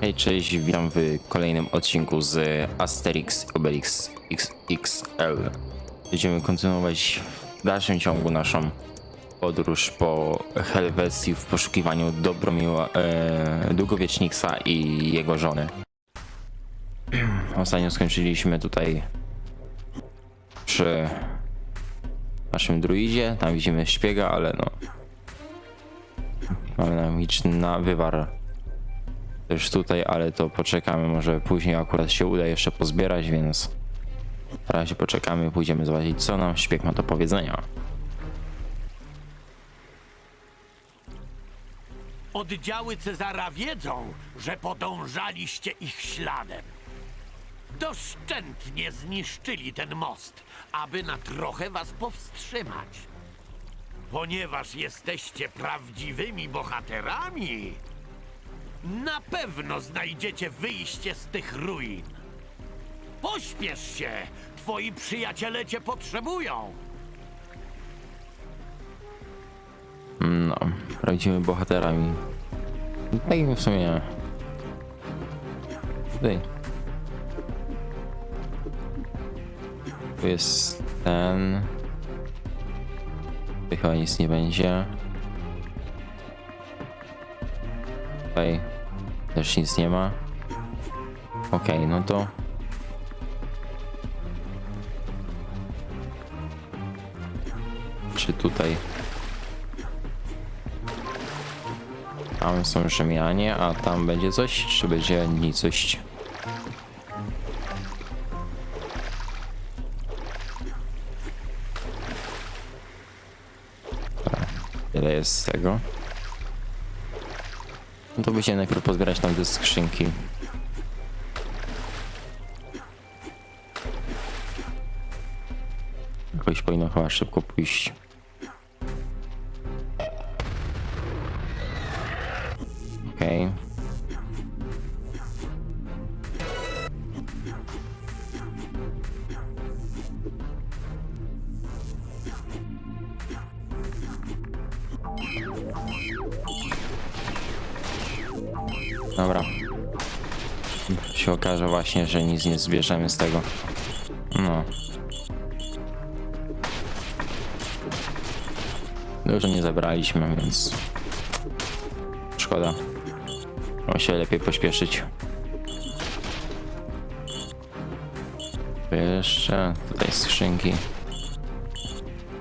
Hej, cześć, witam w kolejnym odcinku z Asterix Obelix XXL. Będziemy kontynuować w dalszym ciągu naszą podróż po Helwecji w poszukiwaniu Dobromiła e, Długowieczniksa i jego żony. Ostatnio skończyliśmy tutaj przy naszym druidzie. Tam widzimy szpiega, ale no. Mamy na wywar też tutaj, ale to poczekamy, może później akurat się uda jeszcze pozbierać, więc na razie poczekamy, pójdziemy zobaczyć co nam szpieg ma do powiedzenia. Oddziały Cezara wiedzą, że podążaliście ich śladem. Doszczętnie zniszczyli ten most, aby na trochę was powstrzymać. Ponieważ jesteście prawdziwymi bohaterami, na pewno znajdziecie wyjście z tych ruin. Pośpiesz się! Twoi przyjaciele cię potrzebują! No, prawdziwymi bohaterami. Tak w sumie. Tutaj. Tu jest ten. Tutaj chyba nic nie będzie. Tutaj też nic nie ma. Okej, no to. Czy tutaj Tam są Rzymianie, a tam będzie coś, czy będzie nicość? Tyle jest z tego. No to będziemy najpierw pozbierać tam te skrzynki. Jakoś powinno chyba szybko pójść. Okej. Dobra. Się okaże właśnie, że nic nie zbierzemy z tego. No. Dużo nie zabraliśmy, więc szkoda. O się lepiej pośpieszyć. Jeszcze tutaj skrzynki.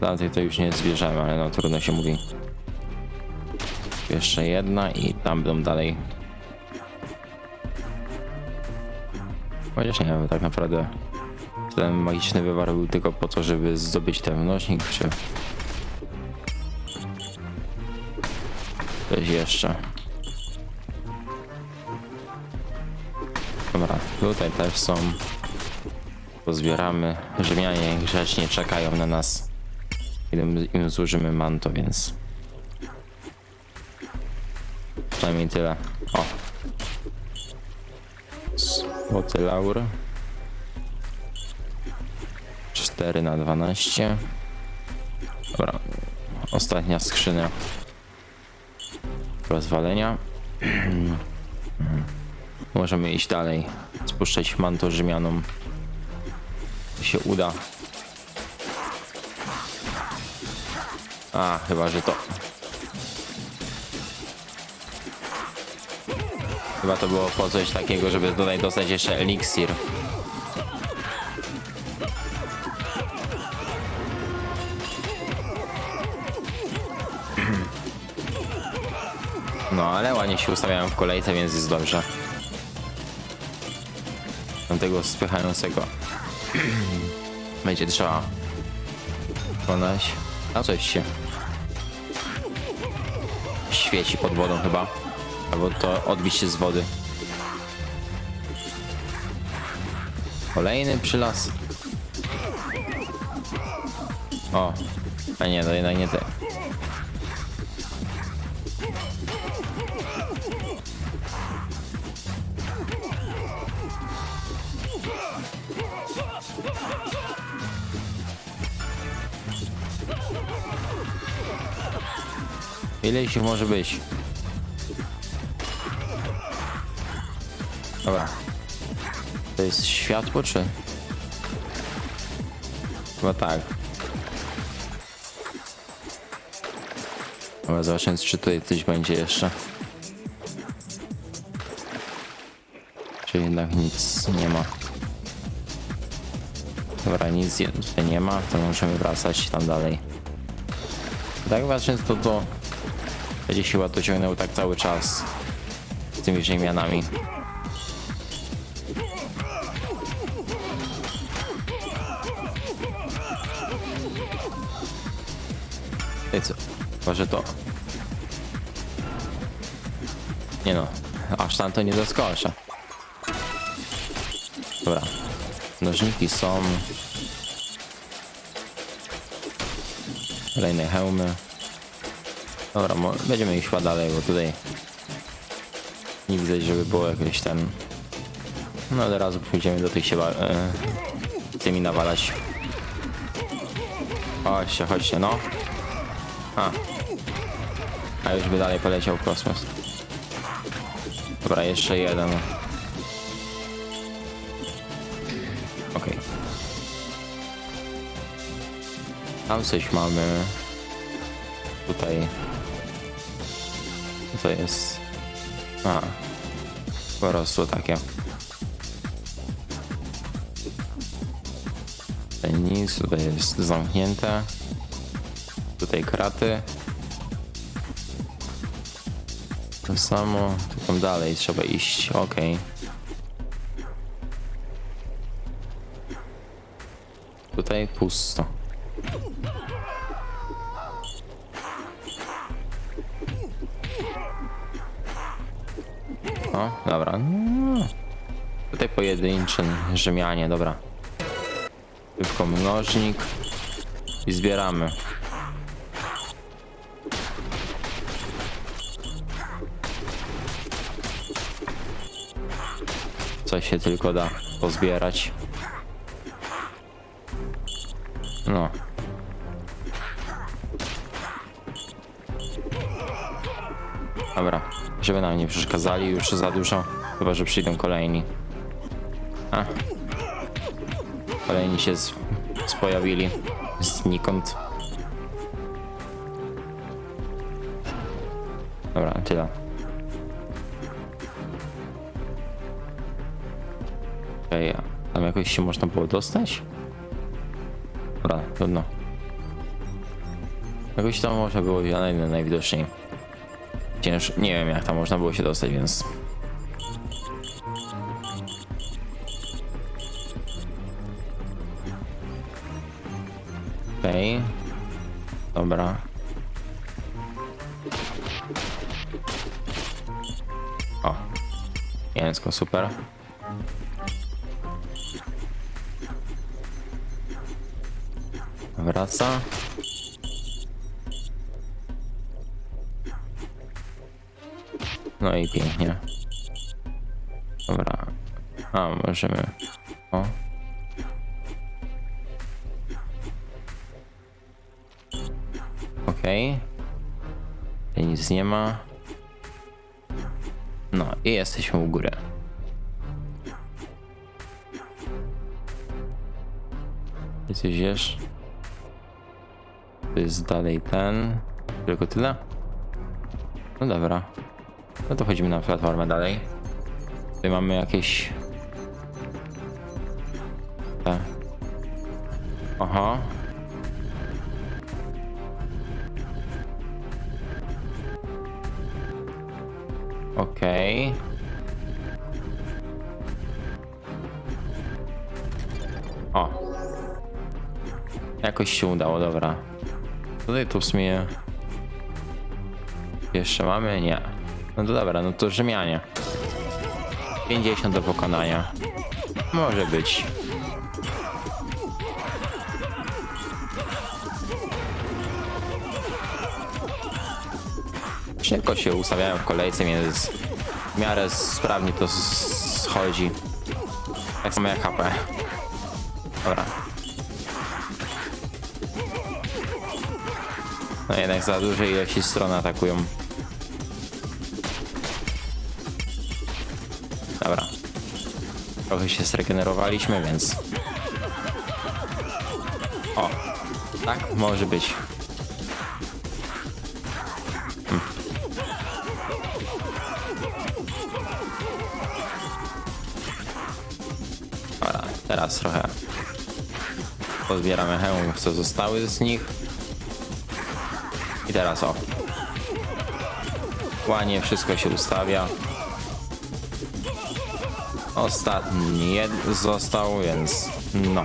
Dalej to już nie zbierzemy, ale no trudno się mówi. Jeszcze jedna i tam będą dalej. Chociaż nie wiem, tak naprawdę ten magiczny wywar był tylko po to, żeby zdobyć ten wnośnik, czy... Coś jeszcze. Dobra, tutaj też są. Pozbieramy. Rzymianie grzecznie czekają na nas. Im, im zużymy manto, więc. Przynajmniej tyle. O. Złoty laur. 4 na 12. Dobra. Ostatnia skrzynia rozwalenia. Możemy iść dalej, spuszczać manto Rzymianom. Się uda. A, chyba, że to. Chyba to było po coś takiego, żeby tutaj dostać jeszcze eliksir. No, ale ładnie się ustawiają w kolejce, więc jest dobrze. Mam tego spychającego. Będzie trzeba wykonać. A coś się świeci pod wodą chyba. Albo to odbić się z wody. Kolejny przylas. O, a nie, to jednak nie te. Ile ich może być? Dobra. To jest światło, czy? Chyba tak. Dobra, zobaczymy, czy tutaj coś będzie jeszcze. Czy jednak nic nie ma. Dobra, nic tutaj nie ma, to możemy wracać tam dalej. Tak patrząc to to będzie chyba to ciągnęło tak cały czas z tymi ziemianami. Co? Może to. Nie no, aż tam to nie doskoczę. Dobra. Nożniki są. Kolejne hełmy. Dobra, będziemy iść chyba dalej, bo tutaj nie widzę, żeby było jakieś ten... No od razu pójdziemy do tych się ba- e, tymi nawalać. Chodźcie, chodźcie, no. A. A już by dalej poleciał kosmos. Dobra, jeszcze jeden. Okej. Tam coś mamy. Tutaj. To jest? A. Po prostu takie. Tutaj nic, tutaj jest zamknięte. Tutaj kraty. To samo, tam dalej trzeba iść, okej. Tutaj pusto. O, dobra. No. Tutaj pojedynczy Rzymianie, dobra. Szybko mnożnik i zbieramy. Co się tylko da pozbierać. No. Dobra, żeby nam nie przeszkadzali już za dużo, chyba że przyjdą kolejni. A. Kolejni się z, z pojawili znikąd. Dobra, tyle. Okej, okay, tam jakoś się można było dostać? Dobra, trudno. Jakoś tam można było naj, najwidoczniej. Cięż... Nie wiem jak tam można było się dostać, więc... Okej. Okay. Dobra. O. Mięsko, super. Wraca. No i pięknie. Dobra. A, możemy. O. Okej. Okay. Nic nie ma. No i jesteśmy u góry. Coś jesz? To jest dalej ten. Tylko tyle? No dobra. No to chodzimy na platformę dalej. Tutaj mamy jakieś... Te. Aha. Okej. O. Jakoś się udało, dobra. Tutaj tu w sumie... Jeszcze mamy? Nie. No to dobra, no to Rzymianie. 50 do pokonania. Może być. Szybko się ustawiają w kolejce, więc w miarę sprawnie to schodzi. Tak samo jak HP. Dobra. No jednak za duże ilości stron atakują. Dobra. Trochę się zregenerowaliśmy, więc... O, tak może być. Dobra, teraz trochę pozbieramy hełmów, co zostały z nich. I teraz o. Ładnie wszystko się ustawia. Ostatni został, więc no.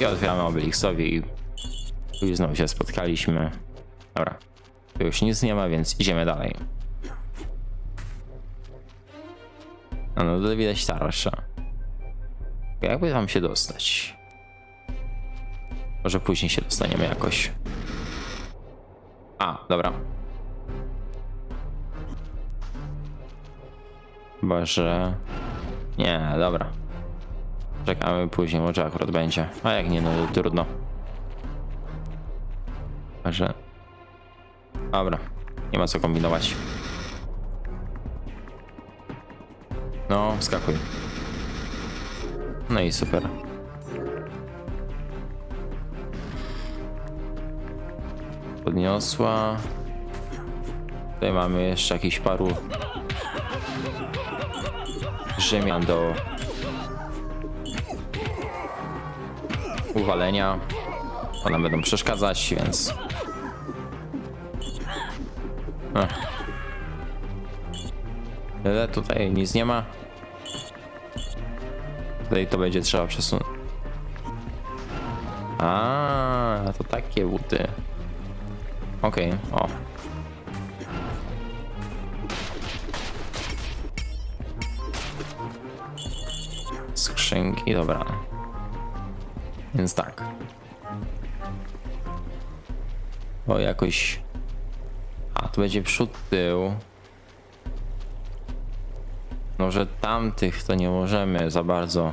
I otwieramy Obelixowi i już znowu się spotkaliśmy. Dobra. Tu już nic nie ma, więc idziemy dalej. A no to widać starsza. Jakby tam się dostać? Może później się dostaniemy jakoś. A, dobra. Chyba, że... Nie, dobra. Czekamy później, może akurat będzie. A jak nie, no to trudno. Chyba, że... Dobra, nie ma co kombinować. No, wskakuj. No i super. Podniosła. Tutaj mamy jeszcze jakiś paru Rzymian do uwalenia. One będą przeszkadzać, więc. Ale tutaj nic nie ma. Tutaj to będzie trzeba przesunąć. A, to takie buty. Okej, o. Skrzynki, dobra. Więc tak. O, jakoś... A, tu będzie przód, tył. No, że tamtych to nie możemy za bardzo.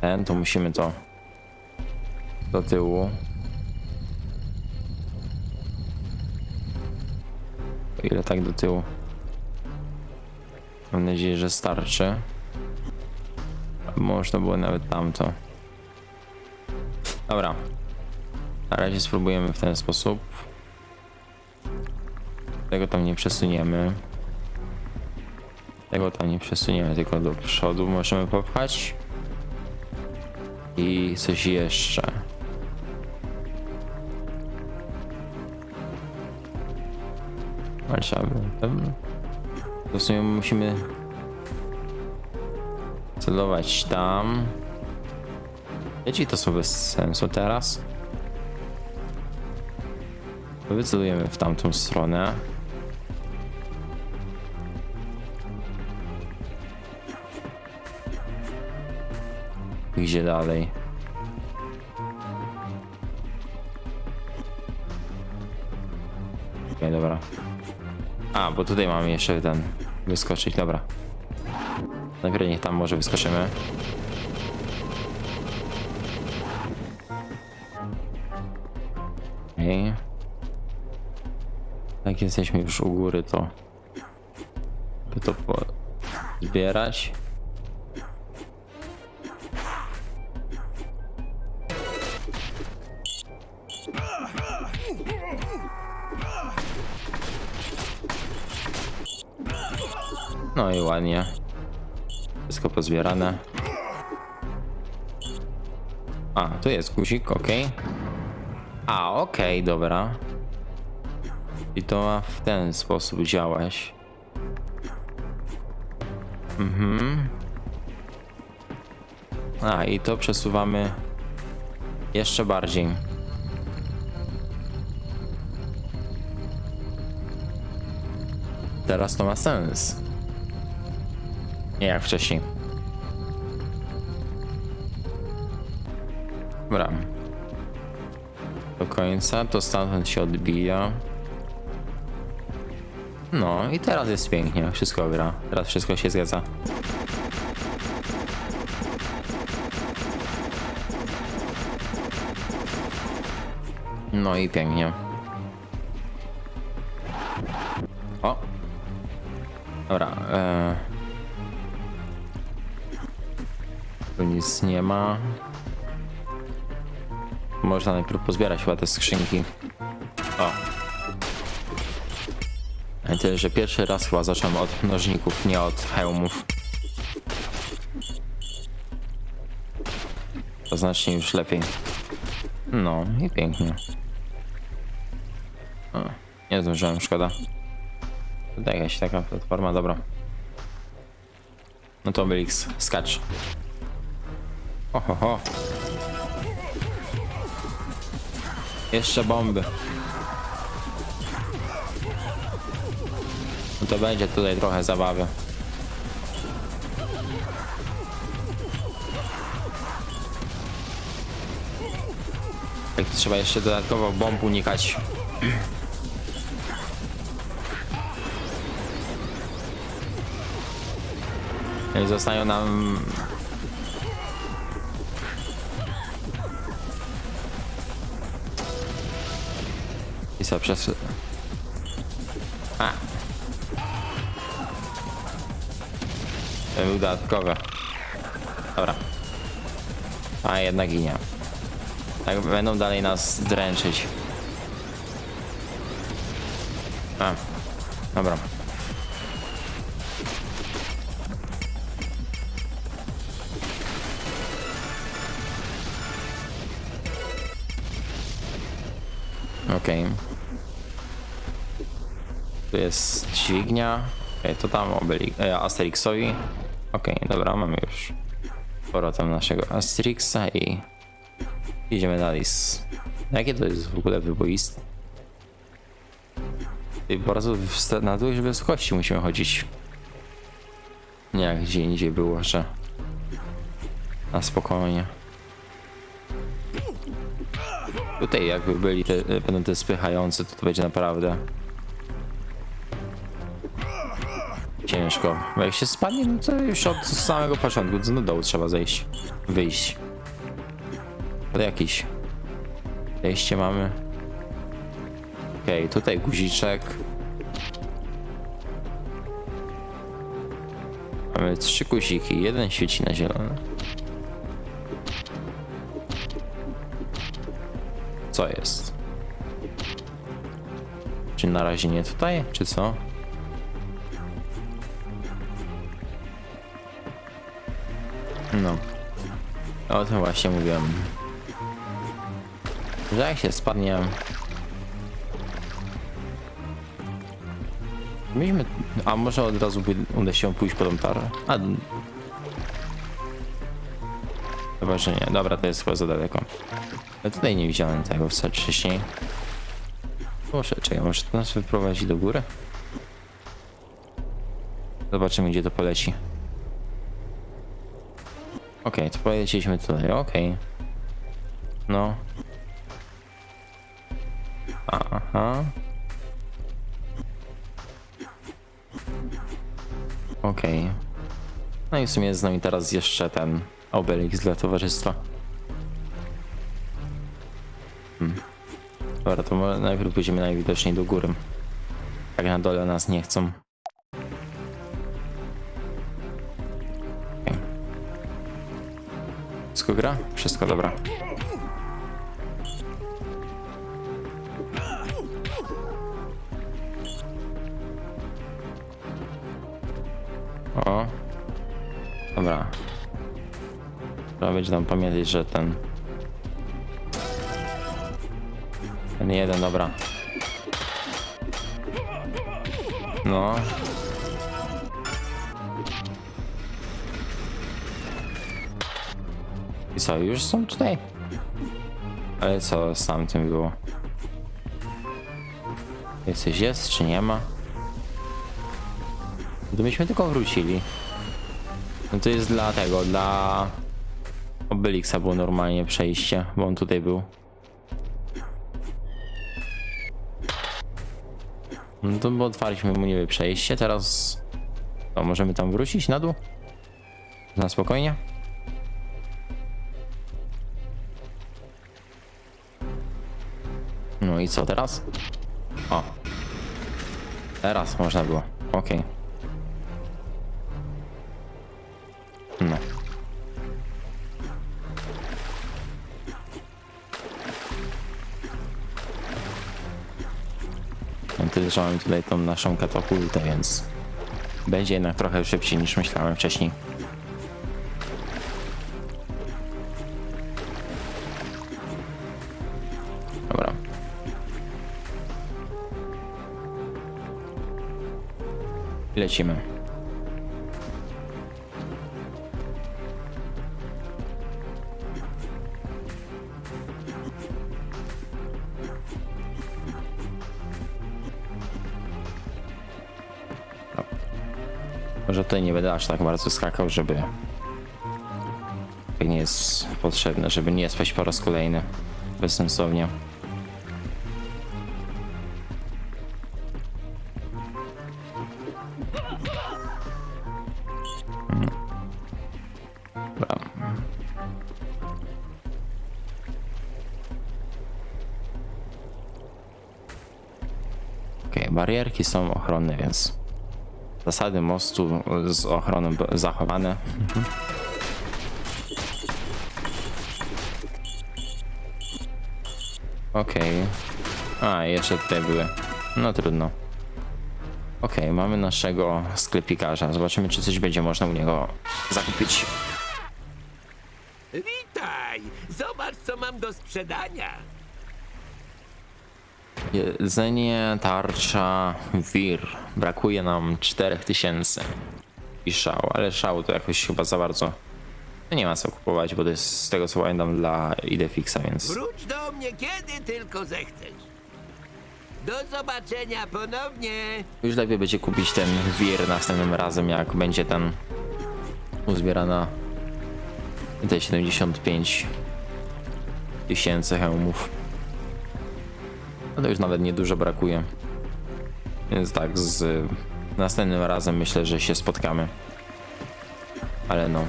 Ten, to musimy to do tyłu. Ile tak do tyłu. Mam nadzieję, że starczy. Można było nawet tamto. Dobra. Na razie spróbujemy w ten sposób. Tego tam nie przesuniemy. Tego tam nie przesuniemy, tylko do przodu możemy popchać. I coś jeszcze. Trzeba by... to- w sumie musimy celować tam. Wiecie, to są bez sensu teraz. Wycelujemy w tamtą stronę. Gdzie dalej? Okej, dobra. A, bo tutaj mamy jeszcze ten wyskoczyć, dobra. Najpierw niech tam może wyskoczymy. Okej. Jak jesteśmy już u góry, to by to zbierać. No i ładnie. Wszystko pozbierane. A, tu jest guzik, ok. A, okej, dobra. I to ma w ten sposób działać. Mhm. A, i to przesuwamy jeszcze bardziej. Teraz to ma sens. Jak wcześniej. Dobra. Do końca, to stamtąd się odbija. No i teraz jest pięknie, wszystko gra. Teraz wszystko się zgadza. No i pięknie. Można najpierw pozbierać chyba te skrzynki. O! Ale Tyle, że pierwszy raz chyba zacząłem od nożników, nie od hełmów. To znacznie już lepiej. No i pięknie. O, nie zdążyłem, szkoda. Tutaj jakaś taka platforma, dobra. No to Obelix, skacz. Ho, Jeszcze bomby. No to będzie tutaj trochę zabawy. Tak trzeba jeszcze dodatkowo bomb unikać. Zostają nam... co, przez... A! To był dodatkowe. Dobra. A jednak i nie. Tak będą dalej nas dręczyć. A. Dobra. Tu jest dźwignia. Okej, to tam obeli e, Asterixowi. Okej, dobra, mamy już powrotem naszego Asterixa i idziemy dalej z... Jakie to jest w ogóle wyboiste? I bardzo na dość wysokości musimy chodzić. Nie jak gdzie indziej było, że na spokojnie. Tutaj jakby byli te, będą te spychające, to to będzie naprawdę ciężko. Bo jak się spadnie, no to już od samego początku do dołu trzeba zejść, wyjść. To jakiś wejście mamy. Okej, tutaj guziczek. Mamy trzy guziki, jeden świeci na zielono. Co jest? Czy na razie nie tutaj, czy co? No. O tym właśnie mówiłem. Że jak się spadnie... Mieliśmy... A może od razu uda się pójść po tą tarę? A... Chyba, że nie. Dobra, to jest chyba za daleko. Ja tutaj nie widziałem tego wcześniej. Może, czekaj, może to nas wyprowadzi do góry? Zobaczymy, gdzie to poleci. Okej, to poleciliśmy tutaj, okej. No. Aha. Okej. No i w sumie jest z nami teraz jeszcze ten Obelix dla towarzystwa. Hmm. Dobra, to najpierw pójdziemy najwidoczniej do góry. Tak na dole nas nie chcą. Wszystko gra? Wszystko dobra. O. Dobra. Trzeba będzie tam pamiętać, że ten... Ten jeden, dobra. No. Co, już są tutaj? Ale co z tamtym było? Jesteś jest, czy nie ma? To myśmy tylko wrócili. No to jest dla tego, dla Obelixa było normalnie przejście, bo on tutaj był. No to bo otwarliśmy mu niby przejście, teraz to możemy tam wrócić na dół? Na spokojnie? I co teraz? O. Teraz można było. Okej. No. No tyle, że mamy tutaj tą naszą katapultę, więc będzie jednak trochę szybciej niż myślałem wcześniej. Lecimy. Może tutaj nie będę aż tak bardzo skakał, żeby nie jest potrzebne, żeby nie spać po raz kolejny bezsensownie. Okej, barierki są ochronne, więc zasady mostu z ochroną zachowane. Mhm. Okej. A, jeszcze tutaj były. No trudno. Okej, mamy naszego sklepikarza. Zobaczymy, czy coś będzie można u niego zakupić. Witaj! Zobacz, co mam do sprzedania. Jedzenie, tarcza, wir. Brakuje nam 4000. I szał, ale szału to jakoś chyba za bardzo. No nie ma co kupować, bo to jest z tego co pamiętam dla Idefixa, więc. Wróć do mnie, kiedy tylko zechcesz. Do zobaczenia ponownie. Już lepiej będzie kupić ten wir następnym razem, jak będzie ten uzbierana te 75 tysięcy hełmów. No już nawet niedużo brakuje. Więc tak, z następnym razem myślę, że się spotkamy. Ale no.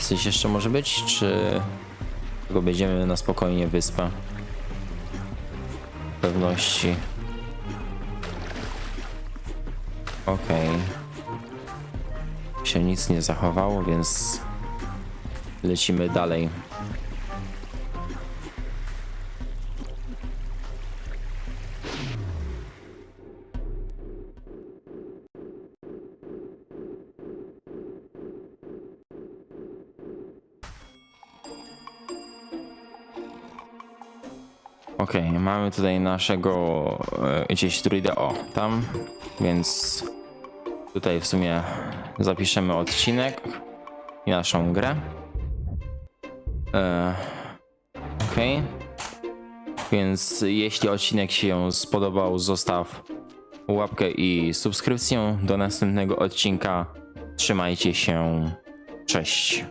Coś jeszcze może być, czy tylko będziemy na spokojnie wyspę? Pewności. Okej. Się nic nie zachowało, więc lecimy dalej. Okej, mamy tutaj naszego e, gdzieś druida, o, tam, więc tutaj w sumie zapiszemy odcinek i naszą grę. E, Okej. Więc jeśli odcinek się spodobał, zostaw łapkę i subskrypcję do następnego odcinka. Trzymajcie się. Cześć.